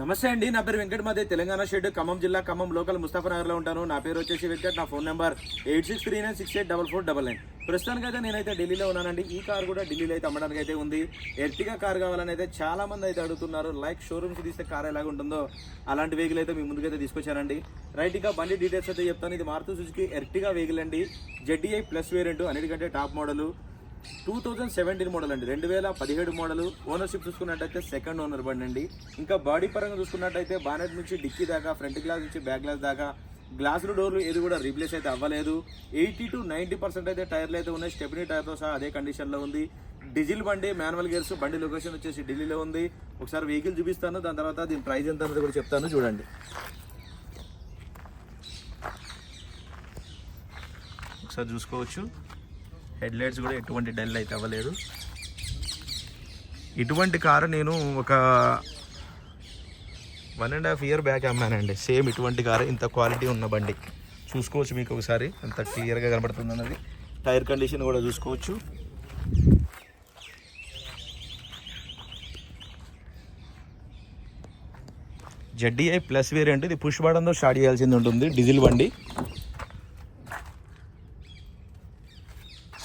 నమస్తే అండి నా పేరు వెంకటమాదే తెలంగాణ షెడ్ ఖమ్మం జిల్లా ఖమ్మం లోకల్ ముస్తాఫనగర్లో ఉంటాను. నా పేరు వచ్చేసి వెంకట్ నా phone number eight six three nine six eight double four double nine. ప్రస్తుతానికి అయితే నేనైతే ఢిల్లీలో ఉన్నానండి. ఈ కార్ కూడా ఢిల్లీలో అయితే అమ్మడానికి అయితే ఉంది. ఎర్టిగా కార్ కావాలని అయితే చాలా మంది అయితే అడుగుతున్నారు. లైక్ షోరూమ్స్ తీస్తే కార్ ఎలాగ ఉంటుందో అలాంటి వెహికల్ అయితే మీ ముందుకైతే తీసుకొచ్చానండి. రైట్ ఇంకా బండి డీటెయిల్స్ అయితే చెప్తాను. ఇది మారుతూ సుజుకి ఎర్టిగా వెహికల్ అండి. జెడ్డీఐ ప్లస్ వేరియంట్ అన్నిటికంటే top model two thousand seventeen model అండి. రెండు వేల పదిహేడు మోడల్ ఓనర్షిప్ చూసుకున్నట్టయితే సెకండ్ ఓనర్ బండి అండి ఇంకా బాడీ పరంగా చూసుకున్నట్టయితే బానెట్ నుంచి డిక్కీ దాకా ఫ్రంట్ గ్లాస్ నుంచి బ్యాక్ గ్లాస్ దాకా గ్లాసులు డోర్లు ఏది కూడా రీప్లేస్ అయితే అవ్వలేదు. ఎయిటీ టు నైంటీ పర్సెంట్ అయితే టైర్లు అయితే ఉన్నాయి. స్టెపినీ టైర్తో సహా అదే కండిషన్లో ఉంది. డీజిల్ బండి మాన్యువల్ గేర్స్ బండి లొకేషన్ వచ్చేసి ఢిల్లీలో ఉంది. ఒకసారి వెహికల్ చూపిస్తాను. దాని తర్వాత దీని ప్రైస్ ఎంత కూడా చెప్తాను. చూడండి. ఒకసారి చూసుకోవచ్చు. హెడ్ లైట్స్ కూడా ఎటువంటి డల్ అయితే అవ్వలేదు. ఇటువంటి కారు నేను ఒక one and half year back అమ్మానండి. Same ఇటువంటి కారు ఇంత క్వాలిటీ ఉన్న బండి. చూసుకోవచ్చు మీకు ఒకసారి అంత క్లియర్గా కనబడుతుంది అన్నది. టైర్ కండిషన్ కూడా చూసుకోవచ్చు. జడ్డీఐ ప్లస్ వేరియంట్ ఇది పుష్ బటన్తో స్టార్ట్ చేయాల్సింది ఉంటుంది డీజిల్ బండి.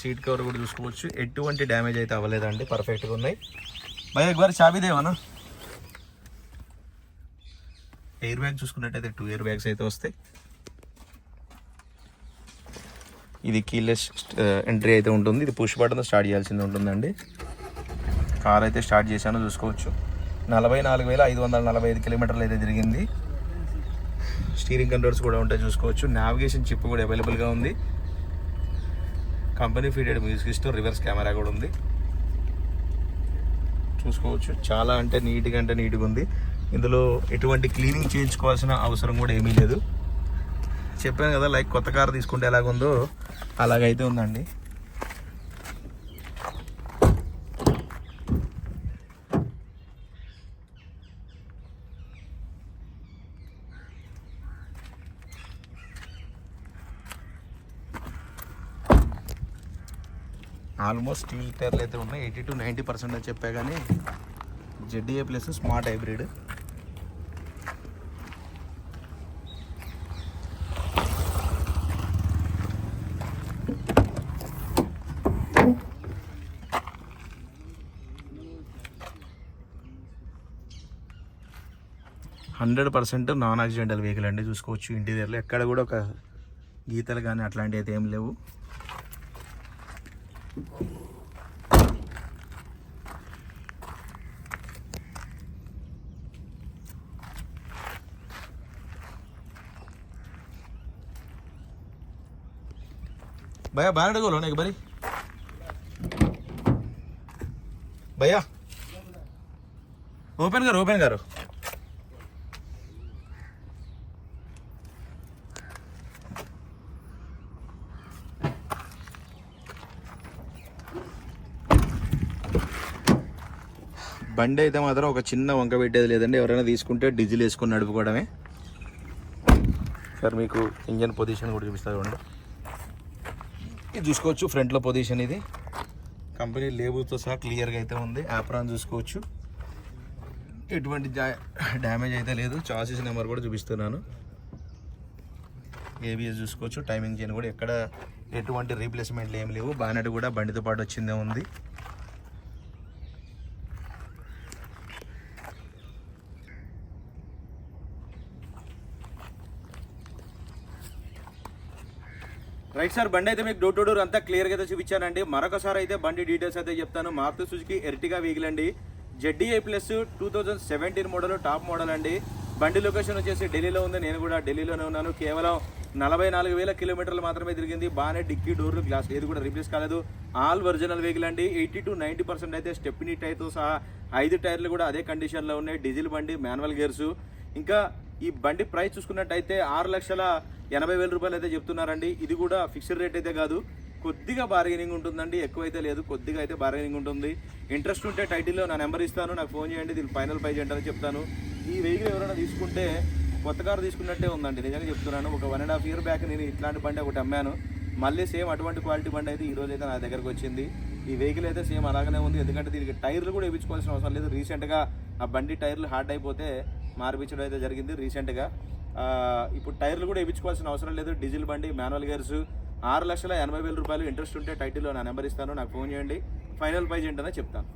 సీట్ కవర్ కూడా చూసుకోవచ్చు. ఎటువంటి డ్యామేజ్ అయితే అవ్వలేదండి. పర్ఫెక్ట్గా ఉన్నాయి. భయ ఒకసారి చాబీదేవనా ఎయిర్ బ్యాగ్ చూసుకున్నట్టయితే టూ ఇయర్ బ్యాగ్స్ అయితే వస్తాయి. ఇది కీలెస్ ఎంట్రీ uh, అయితే ఉంటుంది. ఇది పుష్ బటన్ స్టార్ట్ చేయాల్సింది ఉంటుందండి. కార్ అయితే స్టార్ట్ చేశాను చూసుకోవచ్చు. నలభై నాలుగు వేల ఐదు వందల నలభై ఐదు కిలోమీటర్లు అయితే తిరిగింది. స్టీరింగ్ కంట్రోల్స్ కూడా ఉంటాయి చూసుకోవచ్చు. నావిగేషన్ చిప్ కూడా అవైలబుల్గా ఉంది. Company fitted music system reverse camera కూడా ఉంది. చూసుకోవచ్చు. చాలా అంటే నీట్గా అంటే నీట్గా ఉంది. ఇందులో ఎటువంటి క్లీనింగ్ చేయించుకోవాల్సిన అవసరం కూడా ఏమీ లేదు. చెప్పాను కదా లైక్ కొత్త కార్ తీసుకుంటే ఎలాగుందో అలాగైతే ఉందండి. ఆల్మోస్ట్ స్టీల్ టైర్లు అయితే ఉన్నాయి. ఎయిటీ టు నైంటీ పర్సెంట్ అని చెప్పా కానీ ZDA plus smart hybrid. Hundred percent non accidental vehicle అండి. చూసుకోవచ్చు ఇంటీరియర్లో. ఎక్కడ కూడా ఒక గీతలు కానీ అట్లాంటివి అయితే ఏం లేవు. भैया बाहर को ना एक बारी। भैया ओपन करो ओपन करो। బండి అయితే మాత్రం ఒక చిన్న వంక పెట్టేది లేదండి. ఎవరైనా తీసుకుంటే డీజిల్ వేసుకొని నడుపుకోవడమే. సార్ మీకు ఇంజన్ పొజిషన్ కూడా చూపిస్తారు చూడండి. ఇది చూసుకోవచ్చు ఫ్రంట్లో పొజిషన్ ఇది. కంపెనీ లేబుల్తో సహా క్లియర్గా అయితే ఉంది. యాప్రాన్ చూసుకోవచ్చు. ఎటువంటి డ్యామేజ్ అయితే లేదు. చాసెస్ నెంబర్ కూడా చూపిస్తున్నాను. ఏబిఎస్ చూసుకోవచ్చు. టైమింగ్ చేయను కూడా ఎక్కడ ఎటువంటి రీప్లేస్మెంట్లు ఏం లేవు. బానెట్ కూడా బండితో పాటు వచ్చిందే ఉంది. రైట్ సార్ బండి అయితే మీకు డోర్ టు డోర్ అంతా క్లియర్గా అయితే చూపించానండి. మరొకసారి అయితే బండి డీటెయిల్స్ అయితే చెప్తాను. మారుతి సుజుకి ఎర్టిగా వెహికల్ అండి. ZDI plus two thousand seventeen model top model అండి. బండి లొకేషన్ వచ్చేసి ఢిల్లీలో ఉంది. నేను కూడా ఢిల్లీలోనే ఉన్నాను. కేవలం నలభై నాలుగు వేల కిలోమీటర్లు మాత్రమే తిరిగింది. బాగానే డిక్కీ డోర్లు గ్లాస్ ఏది కూడా రిప్లేస్ కాలేదు. ఆల్ ఒరిజినల్ వెహికల్ అండి. ఎయిటీ టు నైంటీ పర్సెంట్ అయితే స్టెప్నీ టైర్తో సహా ఐదు టైర్లు కూడా అదే కండిషన్లో ఉన్నాయి. డీజిల్ బండి మాన్యువల్ గేర్స్ ఇంకా ఈ బండి ప్రైస్ చూసుకున్నట్టయితే ఆరు లక్షల ఎనభై వేల రూపాయలు అయితే చెప్తున్నారండి. ఇది కూడా ఫిక్స్డ్ రేట్ అయితే కాదు. కొద్దిగా బార్గెనింగ్ ఉంటుందండి. ఎక్కువైతే లేదు. కొద్దిగా అయితే బార్గెనింగ్ ఉంటుంది. ఇంట్రెస్ట్ ఉంటే టైటిల్లో నా నెంబర్ ఇస్తాను. నాకు ఫోన్ చేయండి. దీని ఫైనల్ ప్రైజ్ ఏంటని చెప్తాను. ఈ వెహికల్ ఎవరైనా తీసుకుంటే కొత్త కారు తీసుకున్నట్టే ఉందండి. నిజంగా చెప్తున్నాను. ఒక one and half year back నేను ఇట్లాంటి బండి ఒకటి అమ్మాను. మళ్ళీ సేమ్ అటువంటి క్వాలిటీ బండి అయితే ఈ రోజు అయితే నా దగ్గరకు వచ్చింది. ఈ వెహికల్ అయితే సేమ్ అలాగనే ఉంది. ఎందుకంటే దీనికి టైర్లు కూడా వేయించుకోవాల్సిన అవసరం లేదు. రీసెంట్గా ఆ బండి టైర్లు హార్డ్ అయిపోతే మార్పించడం అయితే జరిగింది. రీసెంట్గా ఇప్పుడు టైర్లు కూడా వేయించుకోవాల్సిన అవసరం లేదు. డీజిల్ బండి మాన్యువల్ గేర్స్. ఆరు లక్షల ఎనభై వేల రూపాయలు ఇంట్రెస్ట్ ఉంటే టైటిల్లో నా నెంబర్ ఇస్తాను. నాకు ఫోన్ చేయండి. ఫైనల్ ప్రైజ్ ఏంటనే చెప్తాను.